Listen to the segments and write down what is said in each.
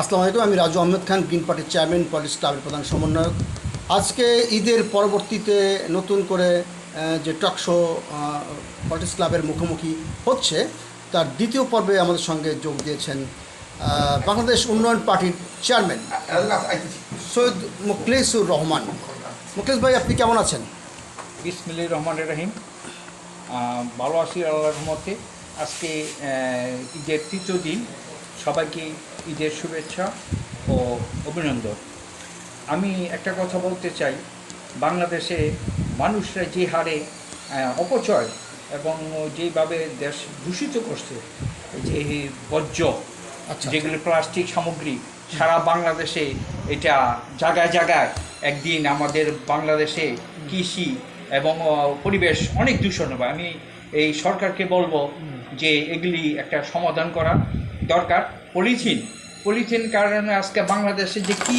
আসসালামু আলাইকুম, আমি রাজু আহমেদ খান, গ্রিন পার্টির চেয়ারম্যান, পলিটিক্স ক্লাবের প্রধান সমন্বয়ক। আজকে ঈদের পরবর্তীতে নতুন করে যে টকশো পলিটিক্স ক্লাবের মুখোমুখি হচ্ছে, তার দ্বিতীয় পর্বে আমাদের সঙ্গে যোগ দিয়েছেন বাংলাদেশ উন্নয়ন পার্টির চেয়ারম্যান, সৈয়দ মুখলেসুর রহমান। মুখলেস ভাই, আপনি কেমন আছেন? বিসমিল্লাহির রহমান রহিম। ভালো আছি, আল্লাহর রহমতে। আজকে ঈদের তৃতীয় দিন, সবাইকে ঈদের শুভেচ্ছা ও অভিনন্দন। আমি একটা কথা বলতে চাই। বাংলাদেশে মানুষরা যে হারে অপচয় এবং যেভাবে দেশ দূষিত করছে যে বর্জ্য আচ্ছা। যেগুলো প্লাস্টিক সামগ্রী সারা বাংলাদেশে এটা জায়গায় জায়গায় একদিন আমাদের বাংলাদেশে কৃষি এবং পরিবেশ অনেক দূষণ হবে। আমি এই সরকারকে বলব যে এগুলি একটা সমাধান করা। দরকার পলিথিন। পলিথিন কারণে আজকে বাংলাদেশে যে কি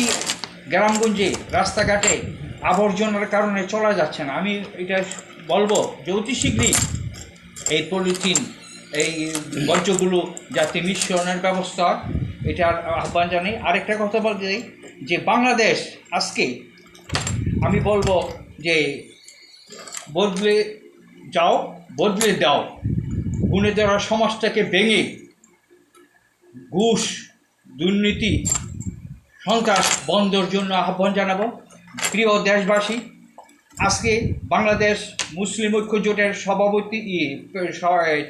গ্রামগঞ্জে রাস্তাঘাটে আবর্জনার কারণে চলা যাচ্ছে না। আমি এটা বলব যে অতি শীঘ্রই এই পলিথিন, এই বর্জ্যগুলো যাতে মিশ্রণের ব্যবস্থা এটার আহ্বান জানাই। আরেকটা কথা বলতে চাই যে বাংলাদেশ আজকে, আমি বলব যে বদলে যাও, বদলে দাও। গুণে দেওয়া সমাজটাকে ভেঙে ঘুষ, দুর্নীতি, সন্ত্রাস বন্ধর জন্য আহ্বান জানাব। প্রিয় দেশবাসী, আজকে বাংলাদেশ মুসলিম ঐক্য জোটের সভাপতি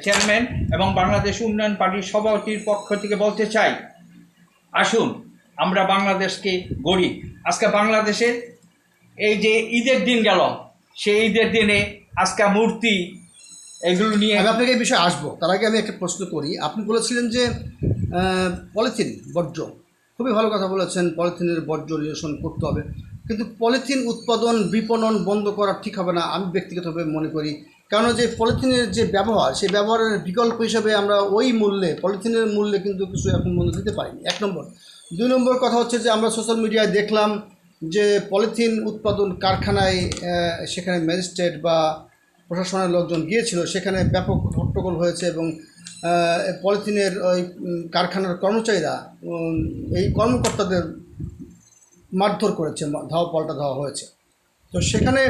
চেয়ারম্যান এবং বাংলাদেশ উন্নয়ন পার্টির সভাপতির পক্ষ থেকে বলতে চাই, আসুন আমরা বাংলাদেশকে গড়ি। আজকে বাংলাদেশে এই যে ঈদের দিন গেল, সেই ঈদের দিনে আজকে মূর্তি এগুলো নিয়ে আমি আপনাকে এই বিষয়ে আসব। তার আগে আমি একটা প্রশ্ন করি। আপনি বলেছিলেন যে পলিথিন, বর্জ্য, খুবই ভালো কথা বলেছেন, পলিথিনের বর্জ্য নিরসন করতে হবে। কিন্তু পলিথিন উৎপাদন, বিপণন বন্ধ করা ঠিক হবে না, আমি ব্যক্তিগতভাবে মনে করি। কারণ যে পলিথিনের যে ব্যবহার, সেই ব্যবহারের বিকল্প হিসেবে আমরা ওই মূল্যে, পলিথিনের মূল্যে কিন্তু কিছু এখন বন্ধ দিতে পারিনি। এক নম্বর। দুই নম্বর কথা হচ্ছে যে, আমরা সোশ্যাল মিডিয়ায় দেখলাম যে, পলিথিন উৎপাদন কারখানায় সেখানে ম্যাজিস্ট্রেট বা প্রশাসনের লোকজন গিয়েছিল, সেখানে ব্যাপক হট্টগোল হয়েছে এবং পলিথিনের ওই কারখানার কর্মচারীরা এই কর্মকর্তাদের মারধর করেছে ধাওয়া পাল্টা ধাওয়া হয়েছে। তো সেখানে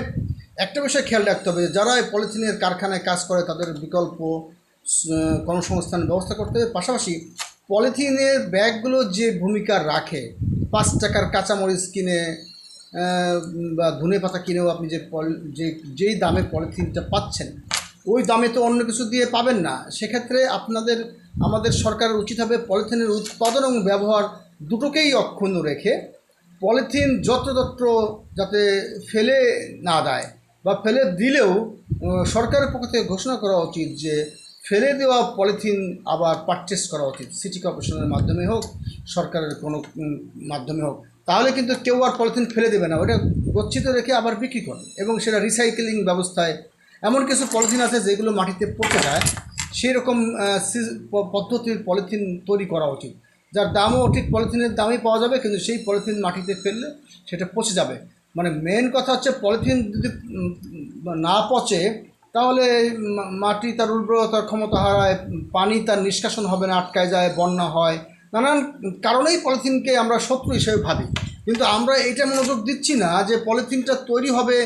একটা বিষয় খেয়াল রাখতে হবে যারা এই পলিথিনের কারখানায় কাজ করে, তাদের বিকল্প কর্মসংস্থানের ব্যবস্থা করতে হবে। পাশাপাশি পলিথিনের ব্যাগগুলো যে ভূমিকা রাখে, পাঁচ টাকার কাঁচামরিচ কিনে বা ধনে পাতা কিনেও আপনি যে পল, যে, যেই দামে পলিথিনটা পাচ্ছেন, ওই দামে তো অন্য কিছু দিয়ে পাবেন না। সেক্ষেত্রে আপনাদের, আমাদের সরকারের উচিত হবে পলিথিনের উৎপাদন এবং ব্যবহার দুটোকেই অক্ষুণ্ণ রেখে পলিথিন যত্রতত্র যাতে ফেলে না দেয় বা ফেলে দিলেও সরকারের পক্ষ থেকে ঘোষণা করা উচিত যে ফেলে দেওয়া পলিথিন আবার পারচেস করা উচিত। সিটি কর্পোরেশনের মাধ্যমে হোক, সরকারের কোনো মাধ্যমে হোক। তাহলে কিন্তু কেউ আর পলিথিন ফেলে দেবে না, ওটা গচ্ছিত রেখে আবার বিক্রি করবে এবং সেটা রিসাইকেলিং ব্যবস্থায়। এমন কিছু পলিথিন আছে যেগুলো মাটিতে পচে যায় সেই রকম পদ্ধতির পলিথিন তৈরি করা উচিত। যার দামও ঠিক পলিথিনের দামই পাওয়া যাবে, কিন্তু সেই পলিথিন মাটিতে ফেললে সেটা পচে যাবে। মানে মেন কথা হচ্ছে পলিথিন যদি না পচে, তাহলে মাটি তার উর্বরতার ক্ষমতা হারায়, পানি তার নিষ্কাশন হবে না, আটকায় যায়, বন্যা হয় নানান কারণেই পলিথিনকে আমরা শত্রু হিসেবে ভাবি। কিন্তু আমরা এটা মনোযোগ দিচ্ছি না যে পলিথিনটা তৈরি হবে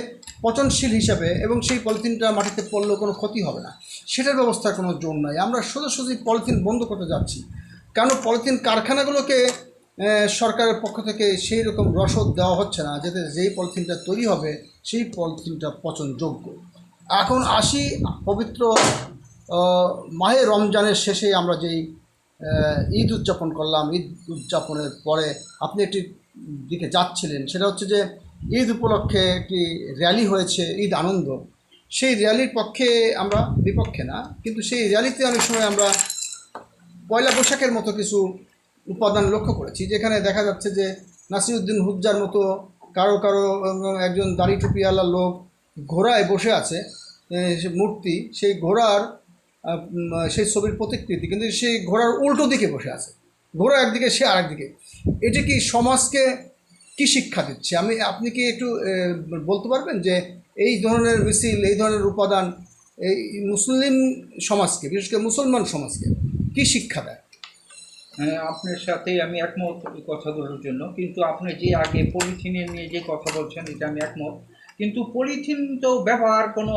পচনশীল হিসাবে এবং সেই পলিথিনটা মাটিতে পড়লেও কোনো ক্ষতি হবে না। সেটার ব্যবস্থার কোনো জোর নাই। আমরা সোজাসুজি পলিথিন বন্ধ করতে যাচ্ছি। কারণ পলিথিন কারখানাগুলোকে সরকারের পক্ষ থেকে সেই রকম রসদ দেওয়া হচ্ছে না, যাতে যেই পলিথিনটা তৈরি হবে, সেই পলিথিনটা পচনযোগ্য। এখন আসি পবিত্র মাহে রমজানের শেষে আমরা যেই ঈদ উদযাপন করলাম। ঈদ উদযাপনের পরে আপনি একটি দিকে যাচ্ছিলেন। সেটা হচ্ছে যে ঈদ উপলক্ষে একটি র্যালি হয়েছে, ঈদ আনন্দ। সেই র্যালির পক্ষে আমরা বিপক্ষে না, কিন্তু সেই র্যালিতে অনেক সময় আমরা পয়লা বৈশাখের মতো কিছু উপাদান লক্ষ্য করেছি, যেখানে দেখা যাচ্ছে যে নাসিরুদ্দিন হুজ্জার মতো কারও কারও একজন দাড়ি টুপিওয়ালা লোক ঘোড়ায় বসে আছে মূর্তি। সেই ঘোড়ার সেই ছবির প্রতিকৃতি, কিন্তু সেই ঘোড়ার উল্টো দিকে বসে আছে। ঘোড়া একদিকে, সে আরেকদিকে এটি কি সমাজকে কি শিক্ষা দিচ্ছে? আমি, আপনি কি একটু বলতে পারবেন যে এই ধরনের মিছিল, এই ধরনের উপাদান, এই মুসলিম সমাজকে, বিশেষ করে মুসলমান সমাজকে কি শিক্ষা দেয়? আপনার সাথে আমি একমত এই কথাগুলোর জন্য। কিন্তু আপনি যে আগে পলিথিনের নিয়ে যে কথা বলছেন, এটা আমি একমত। কিন্তু পলিথিন তো ব্যবহার কোনো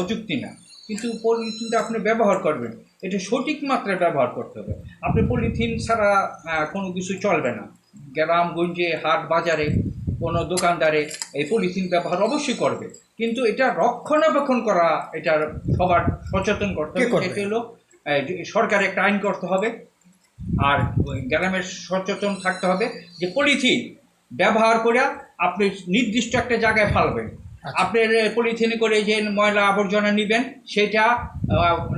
অযুক্তি না। কিন্তু পলিথিনটা আপনি ব্যবহার করবেন। এটা সঠিক মাত্রায় ব্যবহার করতে হবে। আপনি পলিথিন ছাড়া কোনো কিছু চলবে না। গ্রামগঞ্জে হাট বাজারে কোনো দোকানদারে এই পলিথিন ব্যবহার অবশ্যই করবে। কিন্তু এটা রক্ষণাবেক্ষণ করা এটার সবার সচেতন করতে হবে? এটা হলো সরকার একটা আইন করতে হবে। আর গ্রামের সচেতন থাকতে হবে যে পলিথিন ব্যবহার করে আপনি নির্দিষ্ট একটা জায়গায় ফালবেন। আপনার পলিথিনে করে যে ময়লা আবর্জনা নেবেন, সেটা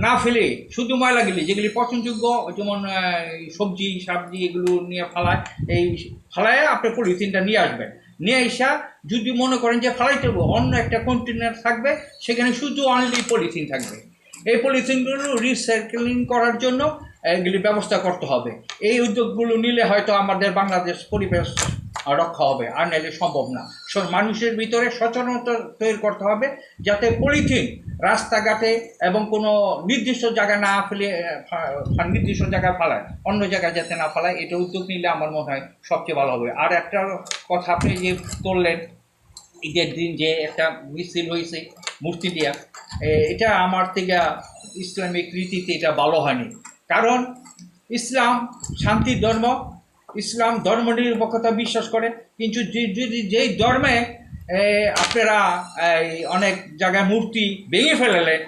না ফেলে, শুধু ময়লাগুলি যেগুলি পচনযোগ্য, যেমন সবজি সবজি এগুলো নিয়ে ফালায়, এই ফালায় আপনি পলিথিনটা নিয়ে আসবেন। নিয়ে এসা যদি মনে করেন যে ফালাইতে অন্য একটা কন্টেনার থাকবে, সেখানে শুধু অনলি পলিথিন থাকবে। এই পলিথিনগুলো রিসাইক্লিং করার জন্য এগুলি ব্যবস্থা করতে হবে। এই উদ্যোগগুলো নিলে হয়তো আমাদের বাংলাদেশ পরিবেশ রক্ষা হবে, আর নাহলে সম্ভব না। মানুষের ভিতরে সচেতনতা তৈরি করতে হবে যাতে পলিথিন রাস্তাঘাটে এবং কোনো নির্দিষ্ট জায়গায় না ফেলে নির্দিষ্ট জায়গায় ফালায়, অন্য জায়গায় যাতে না ফালায়, এটা উদ্যোগ নিলে আমার মনে হয় সবচেয়ে ভালো হবে। আর একটা কথা আপনি যে করলেন ঈদের দিন যে একটা মিছিল হয়েছে, মূর্তি দিয়া এটা আমার থেকে ইসলামিক রীতিতে এটা ভালো হয়নি। কারণ ইসলাম শান্তির ধর্ম ইসলাম ধর্ম নিরপেক্ষতা বিশ্বাস করে। কিন্তু যদি যেই ধর্মে আপনারা অনেক জায়গায় মূর্তি ভেঙে ফেলালেন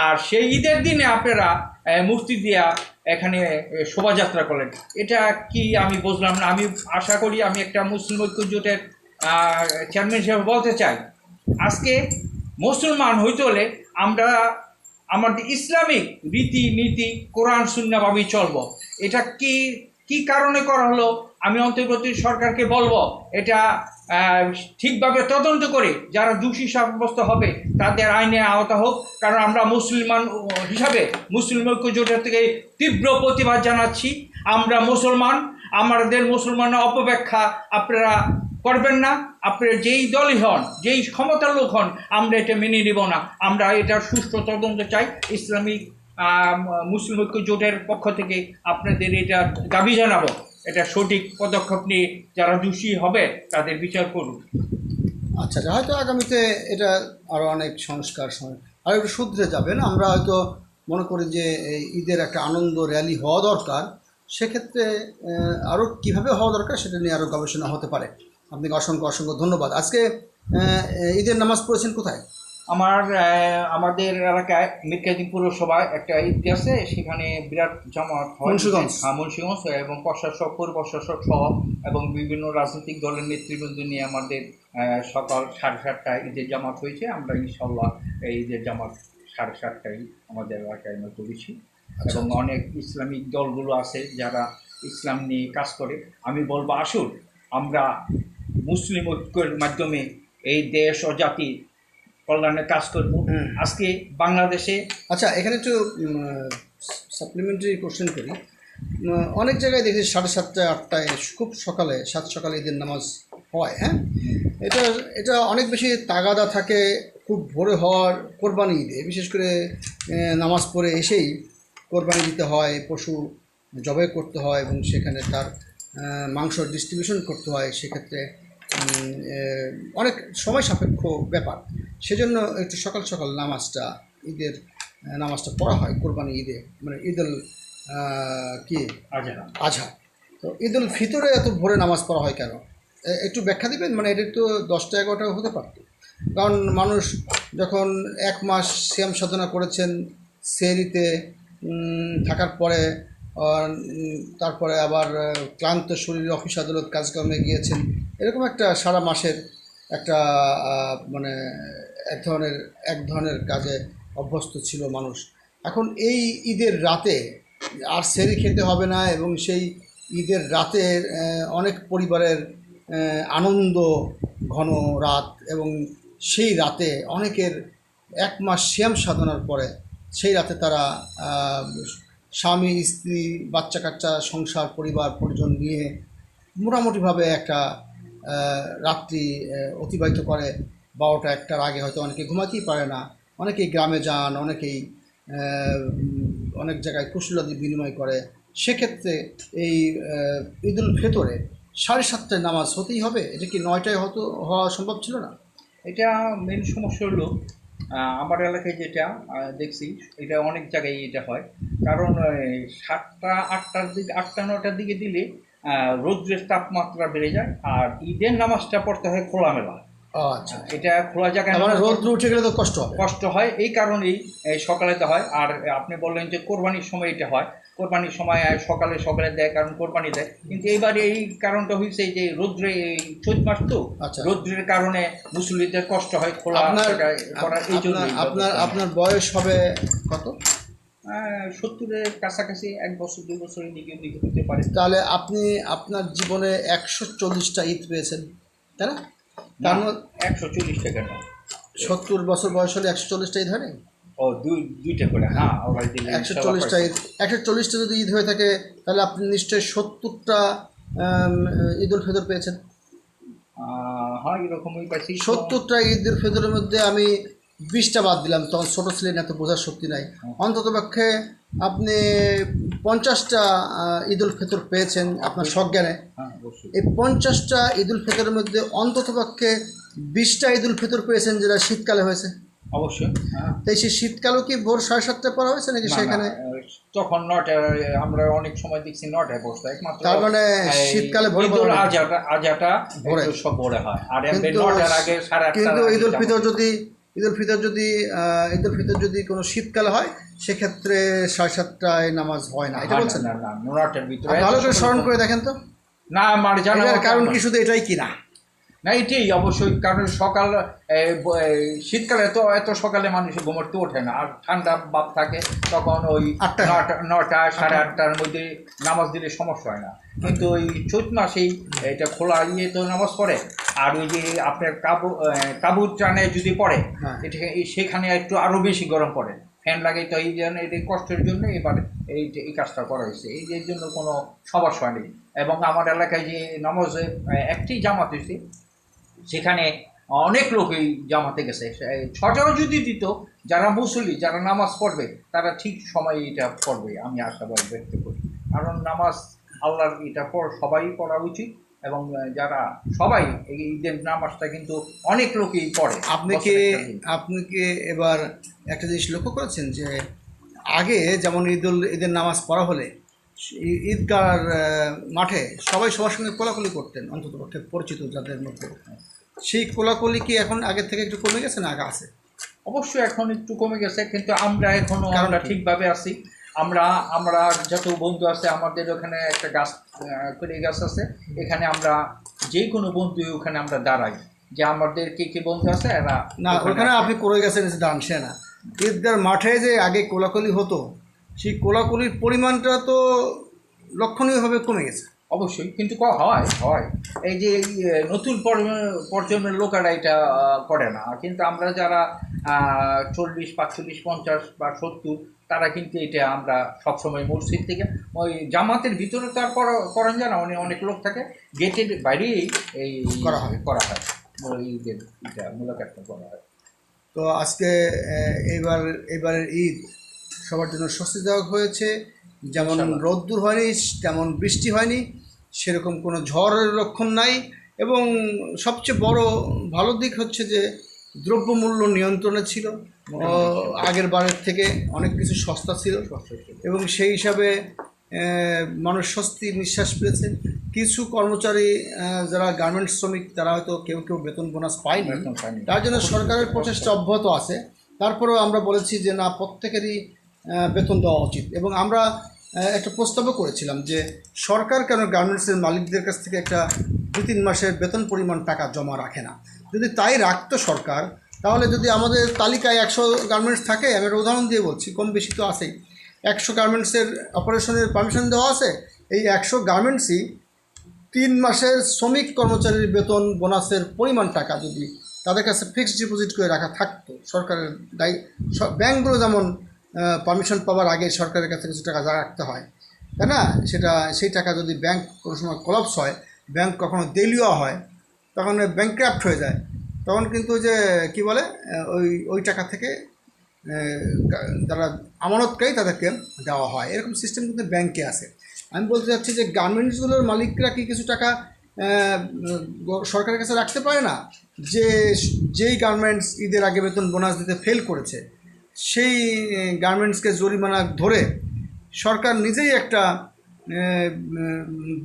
আর সেই ঈদের দিনে আপনারা মূর্তি দিয়া এখানে শোভাযাত্রা করলেন, এটা কি আমি বুঝলাম না। আমি আশা করি আমি একটা মুসলিম ঐক্য জোটের চেয়ারম্যান হিসেবে বলতে চাই। আজকে মুসলমান হইতে হলে আমরা, আমাদের ইসলামিক রীতি নীতি কোরআন শূন্যভাবেই চলবো। এটা কি কি কারণে করা হলো? আমি অন্তর্বর্তী সরকারকে বলব, এটা ঠিকভাবে তদন্ত করে যারা দোষী সাব্যস্ত হবে, তাদের আইনে আওতা হোক। কারণ আমরা মুসলমান হিসাবে মুসলিম ঐক্য জোটের থেকে তীব্র প্রতিবাদ জানাচ্ছি। আমরা মুসলমান, আমাদের মুসলমান অপব্যাখ্যা আপনারা করবেন না। আপনারা যেই দলই হন, যেই ক্ষমতার লোক হন, আমরা এটা মেনে নিব না। আমরা এটা সুষ্ঠু তদন্ত চাই। ইসলামিক মুসলিম ঐক্য জোটের পক্ষ থেকে আপনাদের এটা দাবি জানাব। এটা সঠিক পদক্ষেপ নিয়ে যারা দোষী হবে তাদের বিচার করুন। আচ্ছা আচ্ছা, হয়তো আগামীতে এটা আরও অনেক সংস্কার আর একটু শুধরে যাবেন আমরা হয়তো মনে করি যে ঈদের একটা আনন্দ র্যালি হওয়া দরকার। সেক্ষেত্রে আরও কীভাবে হওয়া দরকার সেটা নিয়ে আরও গবেষণা হতে পারে। আপনাকে অসংখ্য অসংখ্য ধন্যবাদ। আজকে ঈদের নামাজ পড়েছেন কোথায়? আমার আমাদের এলাকায় মির্কাদিন পৌরসভায় একটা ঈদগাহ আছে সেখানে বিরাট জামাত হয়। মুন্সিগঞ্জ। হ্যাঁ মুন্সিগঞ্জ এবং প্রশাসক পৌর প্রশাসক সহ এবং বিভিন্ন রাজনৈতিক দলের নেতৃবৃন্দ নিয়ে আমাদের সকাল সাড়ে সাতটায় ঈদের জামাত হয়েছে। আমরা ইনশাল্লাহ এই ঈদের জামাত সাড়ে সাতটায় আমাদের এলাকায় আমরা করেছি। এবং অনেক ইসলামিক দলগুলো আছে যারা ইসলাম নিয়ে কাজ করে। আমি বলব আসুন আমরা মুসলিম ঐক্যের মাধ্যমে এই দেশ ও জাতি কল্যাণে কাজ করব। আজকে বাংলাদেশে আচ্ছা এখানে একটু সাপ্লিমেন্টারি কোশ্চেন করি। অনেক জায়গায় দেখি সাড়ে সাতটায় আটটায় খুব সকালে সাত সকালে ঈদের নামাজ হয় হ্যাঁ? এটা এটা অনেক বেশি তাগাদা থাকে খুব ভোরে হওয়ার কোরবানি ঈদে। বিশেষ করে নামাজ পড়ে এসেই কোরবানি দিতে হয় পশু জবাই করতে হয় এবং সেখানে তার মাংস ডিস্ট্রিবিউশন করতে হয়। সেক্ষেত্রে অনেক সময় সাপেক্ষ ব্যাপার। সেজন্য একটু সকাল সকাল নামাজটা ঈদের নামাজটা পড়া হয় কোরবানি ঈদে মানে ঈদুল কি? আজহা। তো ঈদুল ফিতরে এত ভোরে নামাজ পড়া হয় কেন? একটু ব্যাখ্যা দিবেন? মানে এটা তো দশটা এগারোটা হতে পারত। কারণ মানুষ যখন এক মাস শ্যাম সাধনা করেছেন সেরিতে থাকার পরে তারপরে আবার ক্লান্ত শরীর অফিস আদালত কাজকর্মে গিয়েছেন এরকম একটা সারা মাসের একটা মানে এক ধরনের এক ধরনের কাজে অভ্যস্ত ছিল মানুষ। এখন এই ঈদের রাতে আর সেরি খেতে হবে না এবং সেই ঈদের রাতে অনেক পরিবারের আনন্দ ঘন রাত এবং সেই রাতে অনেকের এক মাস শ্যাম সাধনার পরে সেই রাতে তারা স্বামী, স্ত্রী বাচ্চা কাচ্চা সংসার, পরিবার, পরিজন নিয়ে মোটামুটিভাবে একটা রাত্রি অতিবাহিত করে বারোটা একটার আগে হয়তো অনেকে ঘুমাতেই পারে না। অনেকেই গ্রামে যান, অনেকেই অনেক জায়গায় কুশলাদি বিনিময় করে। সেক্ষেত্রে এই ঈদুল ফেতরে সাড়ে সাতটায় নামাজ হতেই হবে? এটা কি নয়টায় হতো, হওয়া সম্ভব ছিল না? এটা মেন সমস্যা হলো আমার এলাকায় যেটা দেখছি, এটা অনেক জায়গায় এটা হয়। কারণ সাতটা, আটটার দিকে, আটটা নটার দিকে দিলে রৌদ্রের তাপমাত্রা বেড়ে যায় আর ঈদের নামাজটা পড়তে হয় খোলামেলা। আচ্ছা। এটা খোলা জায়গায় মানে রোদ উঠে গেলে তো কষ্ট হবে। কষ্ট হয় এই কারণেই এই সকালে তো হয়। আর আপনি বললেন যে কোরবানির সময় এটা হয়। কোরবানির সময় সকালে সকালে দেয় কারণ কোরবানি দেয়। কিন্তু এইবারে এই কারণটা হয়েছে যে রৌদ্রে এই চৈত মাস তো আচ্ছা। রৌদ্রের কারণে মুসলিমদের কষ্ট হয় খোলা আপনার আপনার বয়স হবে কত? সত্তরের কাছাকাছি এক বছর দুই বছরের দিকে দিকে হতে পারে। তাহলে আপনি আপনার জীবনে একশো চল্লিশটা ঈদ পেয়েছেন তাই না? তার মধ্যে একশো চল্লিশ টাকা না সত্তর বছর বয়স হলে একশো চল্লিশটা ঈদ হয় ও দুই দুইটা করে হ্যাঁ একশো চল্লিশটা ঈদ একশো চল্লিশটা যদি ঈদ হয়ে থাকে তাহলে আপনি নিশ্চয়ই সত্তরটা ঈদ উল ফিতর পেয়েছেন। হ্যাঁ এরকমই পাইছি। সত্তরটা ঈদ উল ফিতরের মধ্যে আমি বিশটা বাদ দিলাম তখন ছোটো ছিলেন এত বোঝার শক্তি নাই। অন্তত পক্ষে আপনি পঞ্চাশটা ঈদ উল ফিতর পেয়েছেন আপনার সজ্ঞানে। হ্যাঁ এই পঞ্চাশটা ঈদ উল ফিতরের মধ্যে অন্তত পক্ষে বিশটা ঈদ উল ফিতর পেয়েছেন যেটা শীতকালে হয়েছে? অবশ্যই হ্যাঁ। তাই সেই শীতকালেও কি ভোর সাড়ে সাতটায় পড়া হয়েছে নাকি সেখানে? তখন নটায় আমরা অনেক সময় দেখছি নটায় বসতে একমাত্র তার মানে শীতকালে ভোরে ঈদুল আজাটা আজাটা ভোরে। সব ভোরে হয়। আর কিন্তু নটার আগে সাড়ে কিন্তু আগে ঈদ উল ফিতর যদি ঈদ উল ফিতর যদি ঈদুল ঈদ ফিতর যদি কোনো শীতকাল হয় সেক্ষেত্রে সাড়ে সাতটায় নামাজ হয় না। এটা বলছেন? না, ভালো করে স্মরণ করে দেখেন তো। না আমার জানার কারণ কিছু কি শুধু এটাই কিনা না এটাই অবশ্যই কারণ সকাল শীতকালে তো এত সকালে মানুষ ঘুমোতে ওঠে না আর ঠান্ডা ভাব থাকে তখন ওই। নটা সাড়ে আটটার মধ্যে নামাজ দিলে সমস্যা হয় না। কিন্তু ওই চৈত মাসেই এটা খোলা ইয়ে তো নামাজ পড়ে আর ওই যে আপনার কাবু এ, তাঁবুর টানে যদি পড়ে হ্যাঁ। এটা সেখানে একটু আরও বেশি গরম পড়ে। ফ্যান লাগে তো এই জন্য এই কষ্টের জন্য এবার এই যে- এই কাজটা করা হয়েছে। এই যে জন্য কোনো সমস্যা নেই এবং আমার এলাকায় যে নামাজ একটি জামাত হয়েছে সেখানে অনেক লোক এই জামাতে গেছে। ছটাও যদি দিত যারা মুসলি যারা নামাজ পড়বে তারা ঠিক সময়ে এটা পড়বে আমি আশাবাদ ব্যক্ত করি। কারণ নামাজ আল্লাহর এটা পড় সবাই পড়া উচিত এবং যারা সবাই এই ঈদের নামাজটা কিন্তু অনেক লোকই পড়ে। আপনি কি বছরে একটা দিন। আপনি কি এবার একটা জিনিস লক্ষ্য করেছেন যে আগে যেমন ঈদুল ঈদের নামাজ পড়া হলে ঈদগার মাঠে সবাই সবার সঙ্গে কোলাকুলি করতেন অন্তত পক্ষে পরিচিত যাদের মধ্যে। সেই কোলাকুলি কি এখন আগের থেকে একটু কমে গেছে না আগে আছে? অবশ্যই এখন একটু কমে গেছে কিন্তু আমরা এখনও আমরা ঠিকভাবে আছি। আমরা আমরা যত বন্ধু আছে আমাদের ওখানে একটা গাছ করে গাছ আছে। এখানে আমরা যে কোনো বন্ধু ওখানে আমরা দাঁড়াই। যে আমাদের কে কে বন্ধু আছে এরা না ওখানে আপনি করে গেছেন দাঁড়ান না ঈদগার মাঠে যে আগে কোলাকুলি হতো সেই কোলাকুলির পরিমাণটা তো লক্ষণীয়ভাবে কমে গেছে। অবশ্যই কিন্তু ক হয় হয়। এই যে নতুন প্রজন্ম- প্রজন্মের লোকেরা এটা করে না। কিন্তু আমরা যারা চল্লিশ পাঁচচল্লিশ পঞ্চাশ বা সত্তর তারা কিন্তু এটা আমরা সবসময় মসজিদ থেকে ওই জামাতের ভিতরে তো আর করা- করেন যায় না অনেক অনেক লোক থাকে গেটের বাইরেই এই করা হয়। করা হয়। ঈদের এটা মোলাকাতটা করা হয়। তো আজকে এবার এবারের ঈদ সবার জন্য স্বস্তিদায়ক হয়েছে। যেমন। রোদ্দুর হয়নি তেমন বৃষ্টি হয়নি সেরকম কোনো ঝড়ের লক্ষণ নাই এবং সবচেয়ে বড় ভালো দিক হচ্ছে যে দ্রব্যমূল্য নিয়ন্ত্রণে ছিল। ও, আগের বারের থেকে অনেক কিছু সস্তা ছিল এবং সেই হিসাবে মানুষ স্বস্তি নিঃশ্বাস পেয়েছে কিছু কর্মচারী যারা গার্মেন্টস শ্রমিক তারা হয়তো কেউ কেউ বেতন বোনাস পায়নি। তার জন্য সরকারের প্রচেষ্টা অব্যাহত আছে। তারপরেও আমরা বলেছি যে না প্রত্যেকেরই বেতন দেওয়া উচিত। এবং আমরা একটা প্রস্তাবও করেছিলাম যে সরকার কেন গার্মেন্টসের মালিকদের কাছ থেকে একটা দু তিন মাসের বেতন পরিমাণ টাকা জমা রাখে না? যদি তাই রাখতো সরকার, তাহলে যদি আমাদের তালিকায় একশো গার্মেন্টস থাকে, আমি একটা উদাহরণ দিয়ে বলছি, কম বেশি তো আছেই। একশো গার্মেন্টসের অপারেশনের পারমিশন দেওয়া আছে, এই একশো গার্মেন্টসই তিন মাসের শ্রমিক কর্মচারীর বেতন বোনাসের পরিমাণ টাকা যদি তাদের কাছে ফিক্সড ডিপোজিট করে রাখা থাকতো, সরকারের দায়ী ব্যাংকগুলো যেমন পারমিশন পাওয়ার আগে সরকারের কাছে কিছু টাকা রাখতে হয়। তাই না? সেটা, সেই টাকা যদি ব্যাংক কোনো সময় কলাপস হয় ব্যাংক কখনো দেলিয়া হয়, তখন ব্যাংক ক্রাফ্ট হয়ে যায়। তখন কিন্তু যে, কি বলে ওই ওই টাকা থেকে যারা আমানতকারী তাদেরকে দেওয়া হয়। এরকম সিস্টেম কিন্তু ব্যাংকে আছে। আমি বলতে চাচ্ছি যে, গার্মেন্টসগুলোর মালিকরা কি কিছু টাকা সরকারের কাছে রাখতে পারে না? যে, যেই গার্মেন্টস ঈদের আগে বেতন বোনাস দিতে ফেল করেছে সেই গার্মেন্টসকে জরিমানা ধরে সরকার নিজেই একটা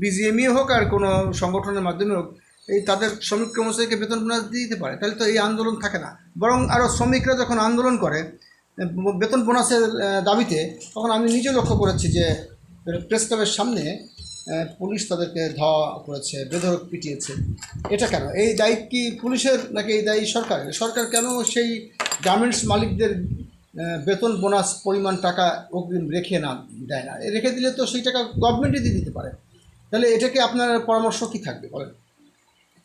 বিজিএমই হোক আর কোনো সংগঠনের মাধ্যমে হোক, এই তাদের শ্রমিক কর্মচারীকে বেতন বোনাস দিতে পারে। তাহলে তো এই আন্দোলন থাকে না। বরং আরও শ্রমিকরা যখন আন্দোলন করে বেতন বোনাসের দাবিতে, তখন আমি নিজে লক্ষ্য করেছি যে প্রেস ক্লাবের সামনে পুলিশ তাদেরকে ধাওয়া করেছে বেধরক পিটিয়েছে। এটা কেন? এই দায়িত্ব কি পুলিশের নাকি এই দায়ী সরকারের? সরকার কেন সেই গার্মেন্টস মালিকদের বেতন, বোনাস, পরিমাণ, টাকা অগ্রিম রেখে না দেয় না। রেখে দিলে তো সেই টাকা গভর্নমেন্টই দিয়ে দিতে পারে। তাহলে এটাকে আপনার পরামর্শ কি থাকবে বলেন?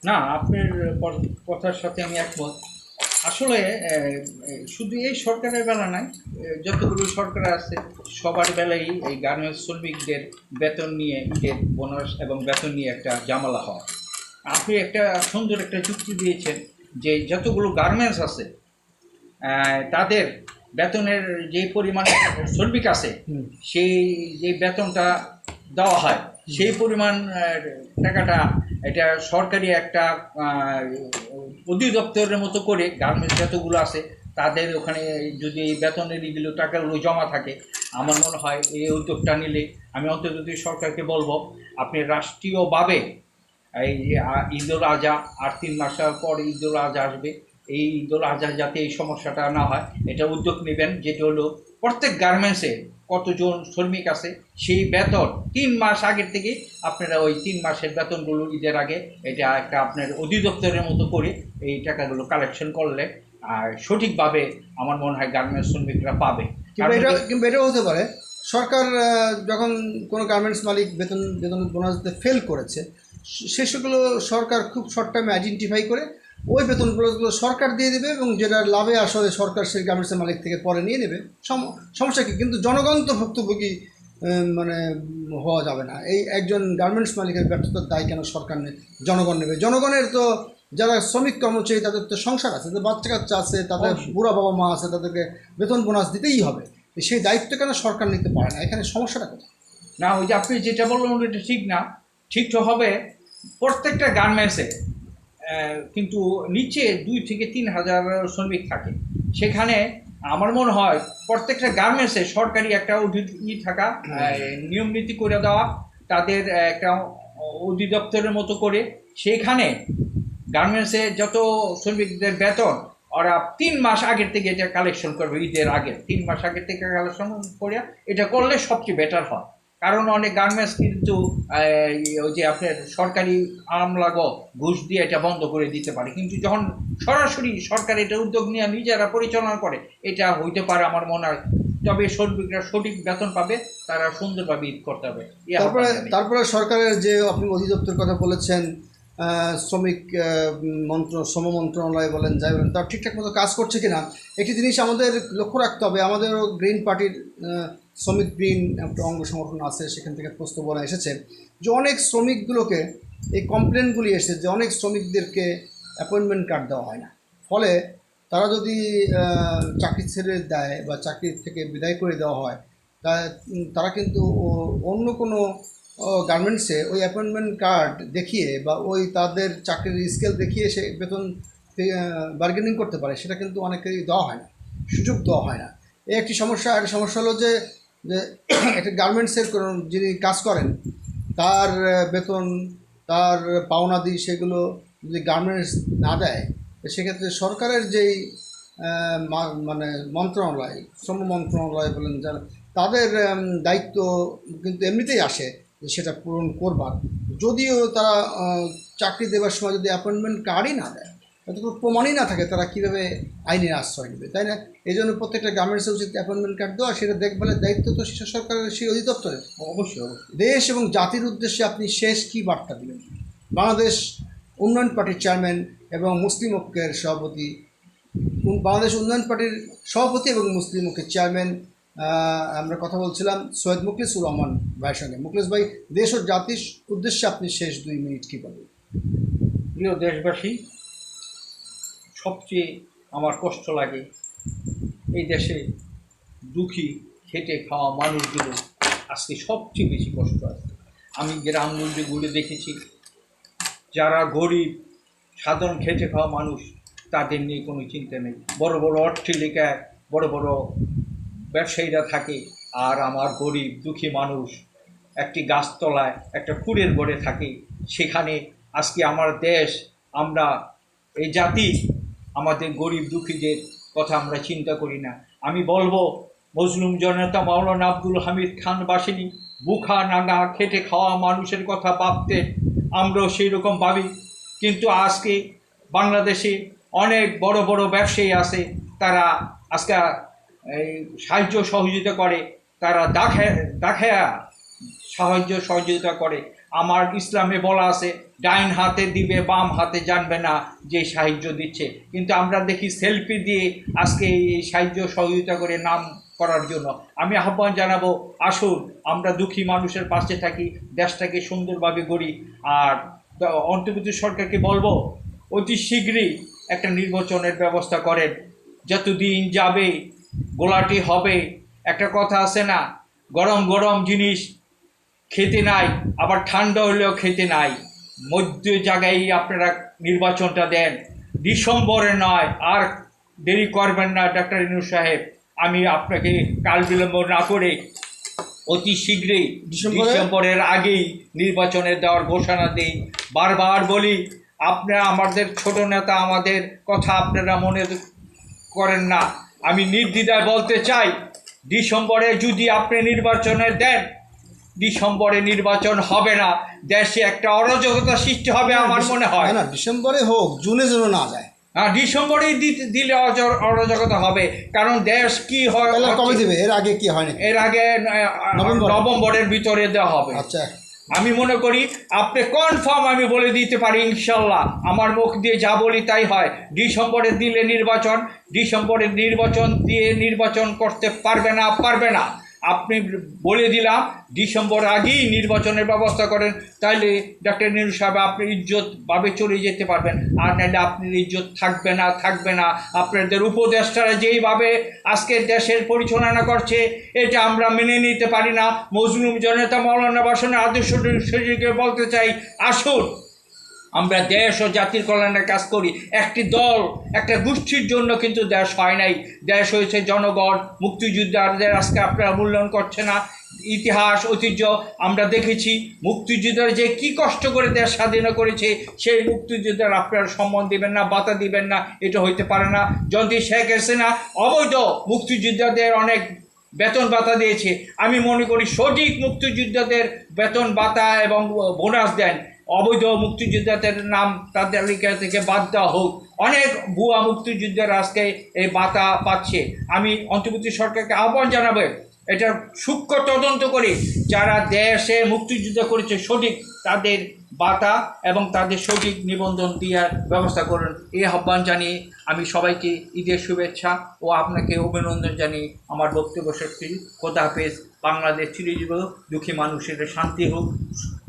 না, আপনার কথার সাথে আমি একমত। আসলে শুধু এই সরকারের বেলা নাই যতগুলো সরকার আছে, সবার বেলায় এই গার্মেন্টস শ্রমিকদের বেতন নিয়ে ঈদের বোনাস এবং বেতন নিয়ে একটা জামালা হয়। আপনি একটা সুন্দর একটা যুক্তি দিয়েছেন যে যতগুলো গার্মেন্টস আছে তাদের বেতনের যে পরিমাণ শ্রমিক আছে সেই যে বেতনটা দেওয়া হয় সেই পরিমাণ টাকাটা এটা সরকারি একটা অধিদপ্তরের মতো করে গার্মেন্টস যতগুলো আছে তাদের ওখানে যদি এই বেতনের এগুলো টাকাগুলো জমা থাকে আমার মনে হয় এই উদ্যোগটা নিলে আমি অন্তত সরকারকে বলব আপনি রাষ্ট্রীয়ভাবে এই ঈদুল আজহা আর তিন মাস পর ঈদুল আজহা আসবে এই ঈদুল আজহা যাতে এই সমস্যাটা না হয় এটা উদ্যোগ নেবেন যেটা হলো প্রত্যেক গার্মেন্টসে কতজন শ্রমিক আছে সেই বেতন তিন মাস আগের থেকে আপনারা ওই তিন মাসের বেতনগুলো ঈদের আগে এটা একটা আপনার অধিদপ্তরের মতো করে এই টাকাগুলো কালেকশন করলে আর সঠিকভাবে আমার মনে হয় গার্মেন্টস শ্রমিকরা পাবে। এটা কিংবা এটাও হতে পারে সরকার যখন কোনো গার্মেন্টস মালিক বেতন বেতন বোনাস ফেল করেছে সে- সেগুলো সরকার খুব শর্ট টাইমে আইডেন্টিফাই করে ওই বেতনগুলোগুলো সরকার দিয়ে দেবে এবং যেটা লাভে আসলে সরকার সেই গার্মেন্টসের মালিক থেকে পরে নিয়ে নেবে। সম- সমস্যা কী? কিন্তু জনগণ তো ভুক্তভোগী মানে হওয়া যাবে না। এই একজন গার্মেন্টস মালিকের ব্যর্থতার দায় কেন সরকার জনগণ নেবে? জনগণের তো যারা শ্রমিক কর্মচারী তাদের তো সংসার আছে তাদের বাচ্চা কাচ্চা আছে তাদের বুড়া বাবা মা আছে তাদেরকে বেতন বোনাস দিতেই হবে। সেই দায়িত্ব কেন সরকার নিতে পারে না? এখানে সমস্যাটা কোথায়? না ওই যে আপনি যেটা বললেন ওটা ঠিক না। ঠিক তো হবে প্রত্যেকটা গার্মেন্টসে কিন্তু নিচে দুই থেকে তিন হাজার শ্রমিক থাকে। সেখানে আমার মনে হয় প্রত্যেকটা গার্মেন্টসে সরকারি একটা ই থাকা নিয়ম নীতি করে দেওয়া, তাদের একটা অধিদপ্তরের মতো করে। সেইখানে গার্মেন্টসে যত শ্রমিকদের বেতন, ওরা তিন মাস আগের থেকে এটা কালেকশন করবে ঈদের আগে। তিন মাস আগের থেকে কালেকশন করে এটা করলে সবচেয়ে বেটার হয়। কারণ অনেক গার্মেন্টস কিন্তু ওই যে আপনার সরকারি আমলাগ ঘুষ দিয়ে এটা বন্ধ করে দিতে পারে। কিন্তু যখন সরাসরি সরকার এটা উদ্যোগ নিয়ে নিজেরা পরিচালনা করে এটা হইতে পারে আমার মনে হয়। তবে শ্রমিকরা সঠিক বেতন পাবে তারা সুন্দরভাবে ঈদ করতে হবে। তারপরে তারপরে সরকারের যে আপনি অধিদপ্তর কথা বলেছেন শ্রমিক মন্ত্র শ্রম মন্ত্রণালয় বলেন যাই বলেন তার ঠিকঠাক মতো কাজ করছে কিনা একটি জিনিস আমাদের লক্ষ্য রাখতে হবে। আমাদেরও গ্রিন পার্টির শ্রমিক গ্রিন একটা অঙ্গ সংগঠন আছে, সেখান থেকে প্রস্তাবনা এসেছে যে অনেক শ্রমিকগুলোকে এই কমপ্লেনগুলি এসেছে যে অনেক শ্রমিকদেরকে অ্যাপয়েন্টমেন্ট কার্ড দেওয়া হয় না। ফলে তারা যদি চাকরি ছেড়ে দেয় বা চাকরি থেকে বিদায় করে দেওয়া হয়, তা তারা কিন্তু অন্য কোনো গার্মেন্টসে ওই অ্যাপয়েন্টমেন্ট কার্ড দেখিয়ে বা ওই তাদের চাকরির স্কেল দেখিয়ে সে বেতন বার্গেনিং করতে পারে, সেটা কিন্তু অনেকেরই দেওয়া হয় না, সুযোগ দেওয়া হয় না। এই একটি সমস্যা আর সমস্যা হলো যে যে একটা গার্মেন্টসের যিনি কাজ করেন, তার বেতন, তার পাওনাদি সেগুলো যদি গার্মেন্টস না দেয় সেক্ষেত্রে সরকারের যেই মানে মন্ত্রণালয়, শ্রম মন্ত্রণালয় বলেন যারা, তাদের দায়িত্ব কিন্তু এমনিতেই আসে যে সেটা পূরণ করবার। যদিও তারা চাকরি দেওয়ার সময় যদি অ্যাপয়েন্টমেন্ট কার্ডই না দেয় কোনো প্রমাণই না থাকে তারা কীভাবে আইনের আশ্রয় নেবে তাই না? এই জন্য প্রত্যেকটা গার্মেন্টসে উচিত অ্যাপয়েন্টমেন্ট কার্ড দেওয়া সেটা দেখভালের দায়িত্ব তো সে সরকারের সেই অধিদপ্তরের। অবশ্যই অবশ্যই। দেশ এবং জাতির উদ্দেশ্যে আপনি শেষ কী বার্তা দিবেন বাংলাদেশ উন্নয়ন পার্টির চেয়ারম্যান এবং মুসলিম ঐক্যের সভাপতি বাংলাদেশ উন্নয়ন পার্টির সভাপতি এবং মুসলিম ঐক্যের চেয়ারম্যান আমরা কথা বলছিলাম সৈয়দ মুখলিসুর রহমান ভাইয়ের সঙ্গে। মুখলিস ভাই দেশ ও জাতির উদ্দেশ্যে আপনি শেষ দুই মিনিট কী বলবেন? প্রিয় দেশবাসী সবচেয়ে আমার কষ্ট লাগে এই দেশে দুঃখী, খেটে খাওয়া মানুষগুলো আজকে সবচেয়ে বেশি কষ্ট আছে আমি গ্রামগুলি ঘুরে দেখেছি, যারা গরিব, সাধারণ খেটে খাওয়া মানুষ, তাদের নিয়ে কোনো চিন্তা নেই। বড় বড় অট্টালিকায় বড় বড় ব্যবসায়ীরা থাকে আর আমার গরিব, দুঃখী মানুষ একটি গাছতলায়, একটা কুড়ের গড়ে থাকে। সেখানে আজকে আমার দেশ, আমরা এই জাতি আমাদের গরিব দুঃখীদের কথা আমরা চিন্তা করি না। আমি বলব, মজলুম জনতা মাওলানা আব্দুল হামিদ খান বাসিনী, বুখা নানা খেটে খাওয়া মানুষের কথা ভাবতে আমরাও সেই রকম ভাবি। কিন্তু আজকে বাংলাদেশে অনেক বড় বড় ব্যবসায়ী আছে, তারা আজকে সাহায্য সহযোগিতা করে, তারা দেখে দেখে সাহায্য সহযোগিতা করে। আমার ইসলামে বলা আছে, ডাইন হাতে দিবে, বাম হাতে জানবে না যে সাহায্য দিচ্ছে। কিন্তু আমরা দেখি সেলফি দিয়ে আজকে এই সাহায্য সহযোগিতা করে নাম করার জন্য। আমি আহ্বান জানাব, আসুন, আমরা দুঃখী মানুষের পাশে থাকি, দেশটাকে সুন্দরভাবে গড়ি। আর অন্তর্বর্তী সরকারকে বলব, অতি শীঘ্রই একটা নির্বাচনের ব্যবস্থা করেন। যতদিন যাবে, গোলাটি হবে। একটা কথা আছে না, গরম গরম জিনিস খেতে নাই আবার ঠান্ডা হলেও খেতে নাই। মধ্য জায়গায় আপনারা নির্বাচনটা দেন। ডিসেম্বরে নয় আর দেরি করবেন না ডাক্তার ইনু সাহেব। আমি আপনাকে কাল বিলম্ব না করে অতি শীঘ্রই ডিসেম্বরের আগেই নির্বাচনের দেওয়ার ঘোষণা দিই। বারবার বলি আপনারা আমাদের ছোট নেতা আমাদের কথা আপনারা মনে করেন না। আমি নির্দ্বিধায় বলতে চাই ডিসেম্বরে যদি আপনি নির্বাচনে দেন ডিসেম্বরে নির্বাচন হবে না। দেশে একটা অরাজকতা সৃষ্টি হবে আমার মনে হয়। না, ডিসেম্বরে হোক জুনে যেন না যায়। হ্যাঁ ডিসেম্বরেই দিতে দিলে অরাজকতা হবে। কারণ দেশ কি হয় কবে দিবে? এর আগে কি হয় এর আগে নভেম্বর। নভেম্বরের ভিতরে দেওয়া হবে। আচ্ছা। আমি মনে করি আপনি কনফার্ম আমি বলে দিতে পারি ইনশাল্লাহ। আমার মুখ দিয়ে যা বলি তাই হয়। ডিসেম্বরে দিলে নির্বাচন ডিসেম্বরে নির্বাচন দিয়ে নির্বাচন করতে পারবে না পারবে না। আপনি বলে দিলাম, ডিসেম্বর আগেই নির্বাচনের ব্যবস্থা করেন, তাইলে ডাক্তার নিরু সাহেব আপনি ইজ্জতভাবে চলে যেতে পারবেন। আর নাহলে আপনার ইজ্জত থাকবে না থাকবে না। আপনাদের উপদেষ্টারা যেইভাবে আজকের দেশের পরিচালনা করছে, এটা আমরা মেনে নিতে পারি না। মজলুম জনতা মৌলানা বাসনের আদর্শ বলতে চাই, আসুন। আমরা দেশ ও জাতির কল্যাণের কাজ করি। একটি দল, একটা গোষ্ঠীর জন্য কিন্তু দেশ হয় নাই। দেশ হয়েছে জনগণ মুক্তিযোদ্ধাদের আজকে আপনারা মূল্যায়ন করছে না। ইতিহাস, ঐতিহ্য আমরা দেখেছি। মুক্তিযুদ্ধের যে কি কষ্ট করে দেশ স্বাধীন করেছে, সেই মুক্তিযুদ্ধের আপনারা সম্মান দিবেন না বাতা দিবেন না, এটা হইতে পারে না। যদি শেখ হাসিনা অবৈধ মুক্তিযোদ্ধাদের অনেক বেতন ভাতা দিয়েছে। আমি মনে করি সঠিক মুক্তিযোদ্ধাদের বেতন ভাতা এবং বোনাস দেন। অবৈধ মুক্তিযোদ্ধাদের নাম তাদের তালিকা থেকে বাদ দেওয়া হোক। অনেক ভুয়া মুক্তিযোদ্ধারা আজকে এই বাতা পাচ্ছে। আমি অন্তর্বর্তী সরকারকে আহ্বান জানাবে, এটা সূক্ষ্ম তদন্ত করে যারা দেশে মুক্তিযুদ্ধ করেছে সঠিক তাদের বাতা এবং তাদের সঠিক নিবন্ধন দেওয়ার ব্যবস্থা করুন। এই আহ্বান জানিয়ে আমি সবাইকে ঈদের শুভেচ্ছা ও আপনাকে অভিনন্দন জানিয়ে আমার বক্তব্য শেষ করি। বাংলাদেশ চিরজীব দুঃখী মানুষের শান্তি হোক।